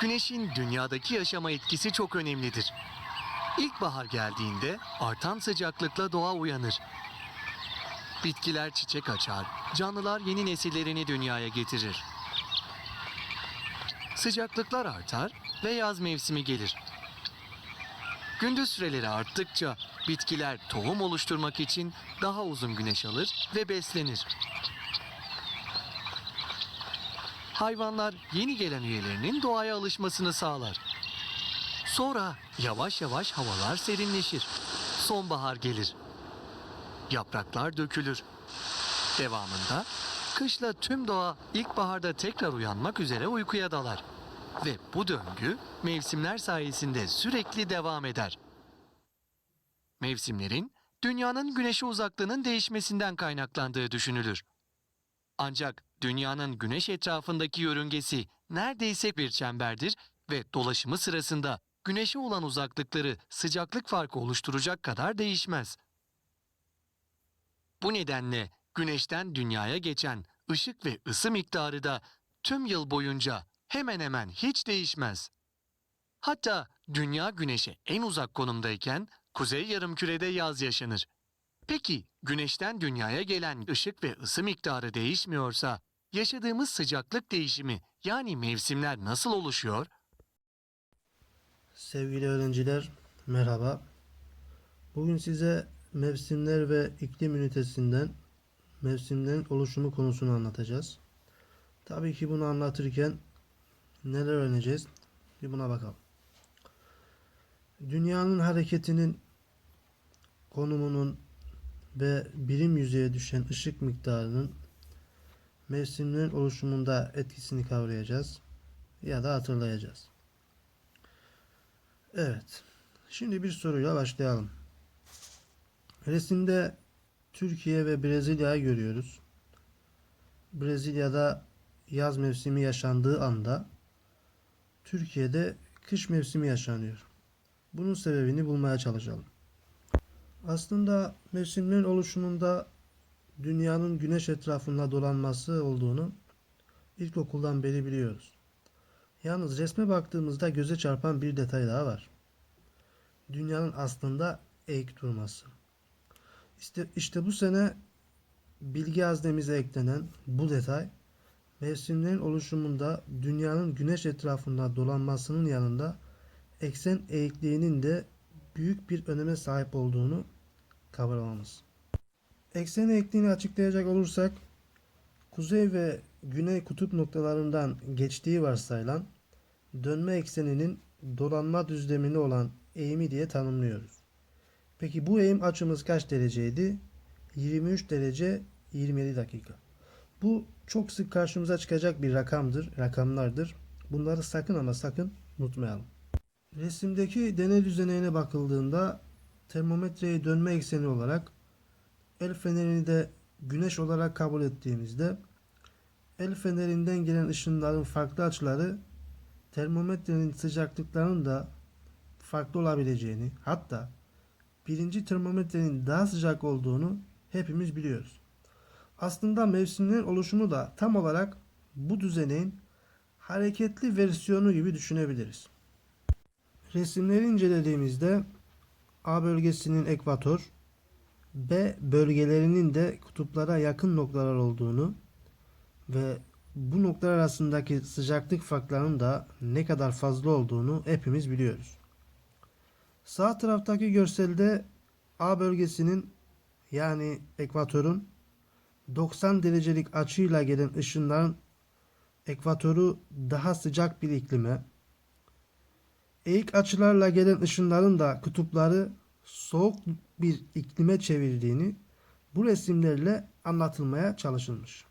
Güneşin dünyadaki yaşama etkisi çok önemlidir. İlkbahar geldiğinde artan sıcaklıkla doğa uyanır. Bitkiler çiçek açar, canlılar yeni nesillerini dünyaya getirir. Sıcaklıklar artar ve yaz mevsimi gelir. Gündüz süreleri arttıkça bitkiler tohum oluşturmak için daha uzun güneş alır ve beslenir. Hayvanlar yeni gelen üyelerinin doğaya alışmasını sağlar. Sonra yavaş yavaş havalar serinleşir. Sonbahar gelir. Yapraklar dökülür. Devamında kışla tüm doğa ilkbaharda tekrar uyanmak üzere uykuya dalar. Ve bu döngü mevsimler sayesinde sürekli devam eder. Mevsimlerin dünyanın güneşe uzaklığının değişmesinden kaynaklandığı düşünülür. Ancak dünyanın güneş etrafındaki yörüngesi neredeyse bir çemberdir ve dolaşımı sırasında güneşe olan uzaklıkları sıcaklık farkı oluşturacak kadar değişmez. Bu nedenle güneşten dünyaya geçen ışık ve ısı miktarı da tüm yıl boyunca hemen hemen hiç değişmez. Hatta dünya güneşe en uzak konumdayken kuzey yarımkürede yaz yaşanır. Peki güneşten dünyaya gelen ışık ve ısı miktarı değişmiyorsa yaşadığımız sıcaklık değişimi yani mevsimler nasıl oluşuyor? Sevgili öğrenciler, merhaba. Bugün size mevsimler ve iklim ünitesinden mevsimlerin oluşumu konusunu anlatacağız. Tabii ki bunu anlatırken neler öğreneceğiz? Bir buna bakalım. Dünyanın hareketinin konumunun ve birim yüzeye düşen ışık miktarının mevsimlerin oluşumunda etkisini kavrayacağız ya da hatırlayacağız. Evet. Şimdi bir soruyla başlayalım. Resimde Türkiye ve Brezilya'yı görüyoruz. Brezilya'da yaz mevsimi yaşandığı anda Türkiye'de kış mevsimi yaşanıyor. Bunun sebebini bulmaya çalışalım. Aslında mevsimlerin oluşumunda dünyanın güneş etrafında dolanması olduğunu ilkokuldan beri biliyoruz. Yalnız resme baktığımızda göze çarpan bir detay daha var. Dünyanın aslında eğik durması. İşte, işte bu sene bilgi haznemize eklenen bu detay mevsimlerin oluşumunda dünyanın güneş etrafında dolanmasının yanında eksen eğikliğinin de büyük bir öneme sahip olduğunu kavramamız. Eksen eğikliğini açıklayacak olursak kuzey ve güney kutup noktalarından geçtiği varsayılan dönme ekseninin dolanma düzlemini olan eğimi diye tanımlıyoruz. Peki bu eğim açımız kaç dereceydi? 23 derece 27 dakika. Bu çok sık karşımıza çıkacak bir rakamdır, rakamlardır. Bunları sakın ama sakın unutmayalım. Resimdeki deney düzenine bakıldığında termometreyi dönme ekseni olarak el fenerini de güneş olarak kabul ettiğimizde el fenerinden gelen ışınların farklı açıları termometrenin sıcaklıklarının da farklı olabileceğini hatta birinci termometrenin daha sıcak olduğunu hepimiz biliyoruz. Aslında mevsimlerin oluşumu da tam olarak bu düzeneğin hareketli versiyonu gibi düşünebiliriz. Resimleri incelediğimizde A bölgesinin ekvator, B bölgelerinin de kutuplara yakın noktalar olduğunu ve bu noktalar arasındaki sıcaklık farklarının da ne kadar fazla olduğunu hepimiz biliyoruz. Sağ taraftaki görselde A bölgesinin yani ekvatorun 90 derecelik açıyla gelen ışınların ekvatoru daha sıcak bir iklime, eğik açılarla gelen ışınların da kutupları soğuk bir iklime çevirdiğini bu resimlerle anlatılmaya çalışılmış.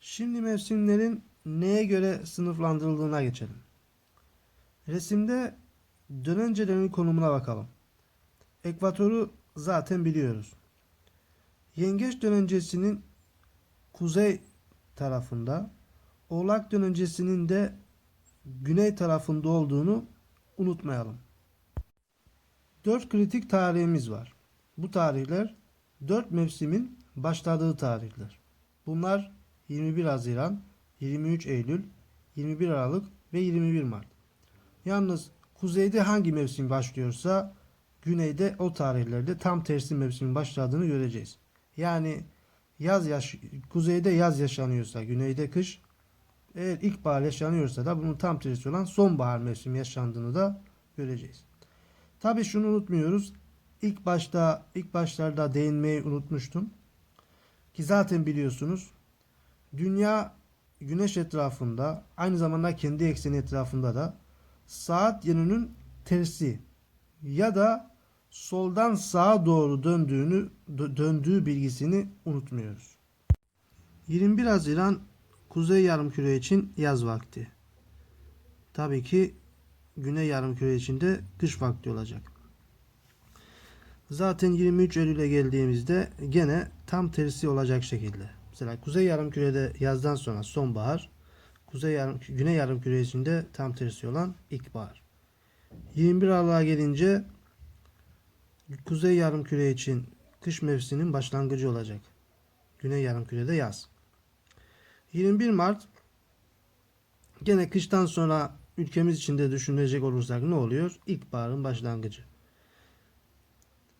Şimdi mevsimlerin neye göre sınıflandırıldığına geçelim. Resimde dönencelerin konumuna bakalım. Ekvatoru zaten biliyoruz. Yengeç dönencesinin kuzey tarafında, Oğlak dönencesinin de güney tarafında olduğunu unutmayalım. Dört kritik tarihimiz var. Bu tarihler dört mevsimin başladığı tarihler. Bunlar 21 Haziran, 23 Eylül, 21 Aralık ve 21 Mart. Yalnız kuzeyde hangi mevsim başlıyorsa güneyde o tarihlerde tam tersi mevsimin başladığını göreceğiz. Yani yaz yaş kuzeyde yaz yaşanıyorsa güneyde kış eğer ilkbahar yaşanıyorsa da bunun tam tersi olan sonbahar mevsimi yaşandığını da göreceğiz. Tabii şunu unutmuyoruz. İlk başta ilk başlarda değinmeyi unutmuştum. Ki zaten biliyorsunuz dünya güneş etrafında aynı zamanda kendi ekseni etrafında da saat yönünün tersi ya da soldan sağa doğru döndüğünü dö- döndüğü bilgisini unutmuyoruz. 21 Haziran Kuzey Yarımküre için yaz vakti. Tabii ki Güney Yarımküre için de kış vakti olacak. Zaten 23 Eylül'e geldiğimizde gene tam tersi olacak şekilde. Mesela Kuzey Yarımküre'de yazdan sonra sonbahar, Kuzey yarım, Güney Yarımküre için de tam tersi olan ilkbahar. 21 Aralık'a gelince Kuzey Yarımküre için kış mevsiminin başlangıcı olacak. Güney Yarımküre'de yaz. 21 Mart gene kıştan sonra ülkemiz içinde düşünecek olursak ne oluyor? İlkbaharın başlangıcı.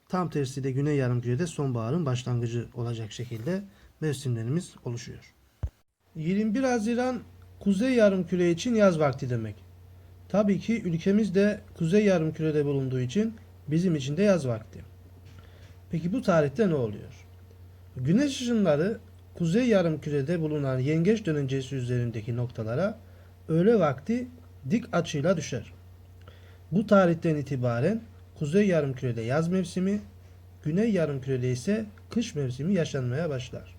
Tam tersi de Güney Yarımküre'de sonbaharın başlangıcı olacak şekilde mevsimlerimiz oluşuyor. 21 Haziran Kuzey Yarımküre için yaz vakti demek. Tabii ki ülkemiz de Kuzey Yarımküre'de bulunduğu için bizim için de yaz vakti. Peki bu tarihte ne oluyor? Güneş ışınları Kuzey Yarımküre'de bulunan yengeç dönencesi üzerindeki noktalara öğle vakti dik açıyla düşer. Bu tarihten itibaren Kuzey Yarımküre'de yaz mevsimi, Güney Yarımküre'de ise kış mevsimi yaşanmaya başlar.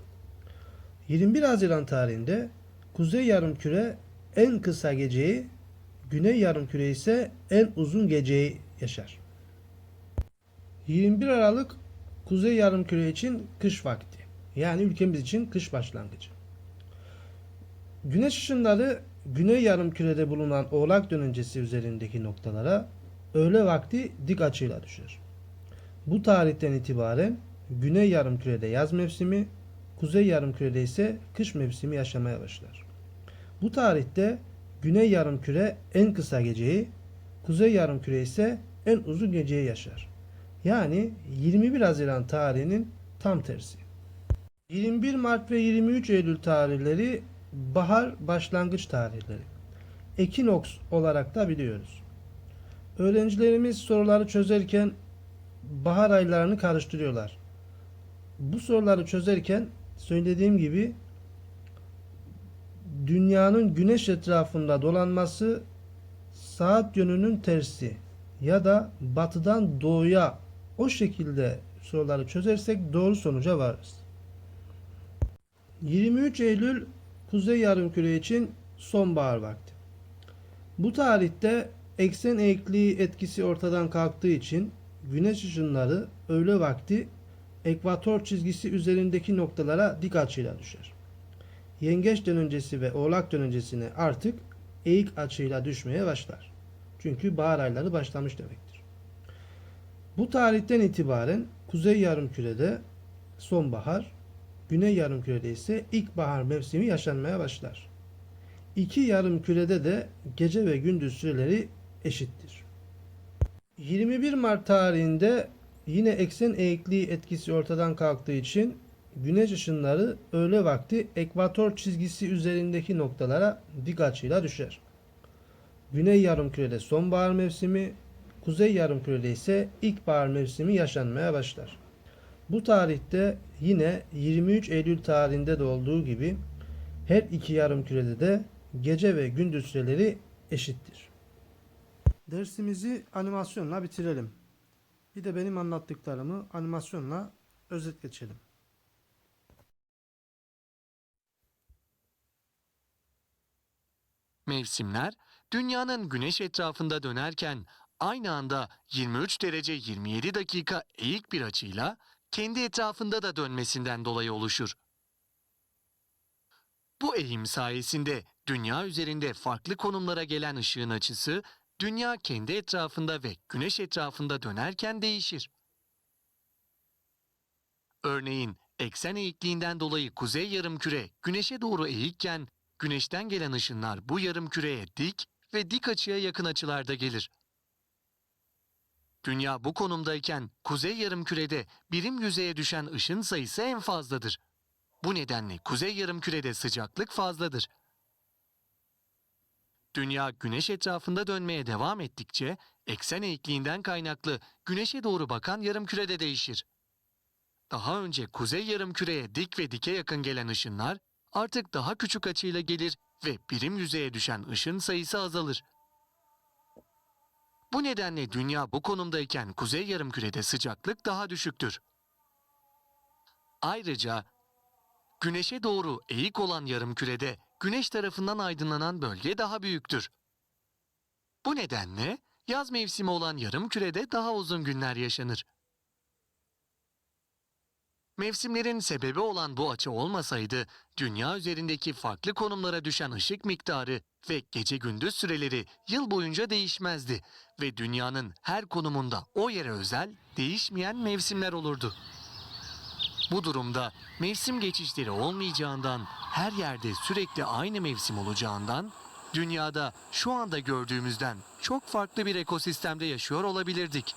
21 Haziran tarihinde Kuzey Yarımküre en kısa geceyi, Güney Yarımküre ise en uzun geceyi yaşar. 21 Aralık Kuzey Yarımküre için kış vakti. Yani ülkemiz için kış başlangıcı. Güneş ışınları Güney Yarımküre'de bulunan Oğlak dönencesi üzerindeki noktalara öğle vakti dik açıyla düşer. Bu tarihten itibaren Güney Yarımküre'de yaz mevsimi, Kuzey Yarımküre'de ise kış mevsimi yaşamaya başlar. Bu tarihte Güney Yarımküre en kısa geceyi, Kuzey Yarımküre ise en uzun geceyi yaşar. Yani 21 Haziran tarihinin tam tersi. 21 Mart ve 23 Eylül tarihleri bahar başlangıç tarihleri. Ekinoks olarak da biliyoruz. Öğrencilerimiz soruları çözerken bahar aylarını karıştırıyorlar. Bu soruları çözerken söylediğim gibi dünyanın güneş etrafında dolanması saat yönünün tersi ya da batıdan doğuya o şekilde soruları çözersek doğru sonuca varırız. 23 Eylül Kuzey Yarımküre için sonbahar vakti. Bu tarihte eksen eğikliği etkisi ortadan kalktığı için güneş ışınları öğle vakti ekvator çizgisi üzerindeki noktalara dik açıyla düşer. Yengeç dönencesi ve oğlak dönencesine artık eğik açıyla düşmeye başlar. Çünkü bahar ayları başlamış demektir. Bu tarihten itibaren Kuzey Yarımküre'de sonbahar, Güney Yarımküre'de ise ilkbahar mevsimi yaşanmaya başlar. İki yarımkürede de gece ve gündüz süreleri eşittir. 21 Mart tarihinde yine eksen eğikliği etkisi ortadan kalktığı için güneş ışınları öğle vakti ekvator çizgisi üzerindeki noktalara dik açıyla düşer. Güney yarımkürede sonbahar mevsimi, kuzey yarımkürede ise ilkbahar mevsimi yaşanmaya başlar. Bu tarihte yine 23 Eylül tarihinde de olduğu gibi her iki yarımkürede de gece ve gündüz süreleri eşittir. Dersimizi animasyonla bitirelim. Bir de benim anlattıklarımı animasyonla özet geçelim. Mevsimler dünyanın güneş etrafında dönerken aynı anda 23 derece 27 dakika eğik bir açıyla kendi etrafında da dönmesinden dolayı oluşur. Bu eğim sayesinde dünya üzerinde farklı konumlara gelen ışığın açısı dünya kendi etrafında ve güneş etrafında dönerken değişir. Örneğin eksen eğikliğinden dolayı kuzey yarımküre güneşe doğru eğikken güneşten gelen ışınlar bu yarımküreye dik ve dik açıya yakın açılarda gelir. Dünya bu konumdayken kuzey yarımkürede birim yüzeye düşen ışın sayısı en fazladır. Bu nedenle kuzey yarımkürede sıcaklık fazladır. Dünya güneş etrafında dönmeye devam ettikçe eksen eğikliğinden kaynaklı güneşe doğru bakan yarımküre de değişir. Daha önce kuzey yarımküreye dik ve dike yakın gelen ışınlar artık daha küçük açıyla gelir ve birim yüzeye düşen ışın sayısı azalır. Bu nedenle dünya bu konumdayken kuzey yarımkürede sıcaklık daha düşüktür. Ayrıca güneşe doğru eğik olan yarımkürede güneş tarafından aydınlanan bölge daha büyüktür. Bu nedenle yaz mevsimi olan yarımkürede daha uzun günler yaşanır. Mevsimlerin sebebi olan bu açı olmasaydı, dünya üzerindeki farklı konumlara düşen ışık miktarı ve gece gündüz süreleri yıl boyunca değişmezdi ve dünyanın her konumunda o yere özel değişmeyen mevsimler olurdu. Bu durumda mevsim geçişleri olmayacağından, her yerde sürekli aynı mevsim olacağından, dünyada şu anda gördüğümüzden çok farklı bir ekosistemde yaşıyor olabilirdik.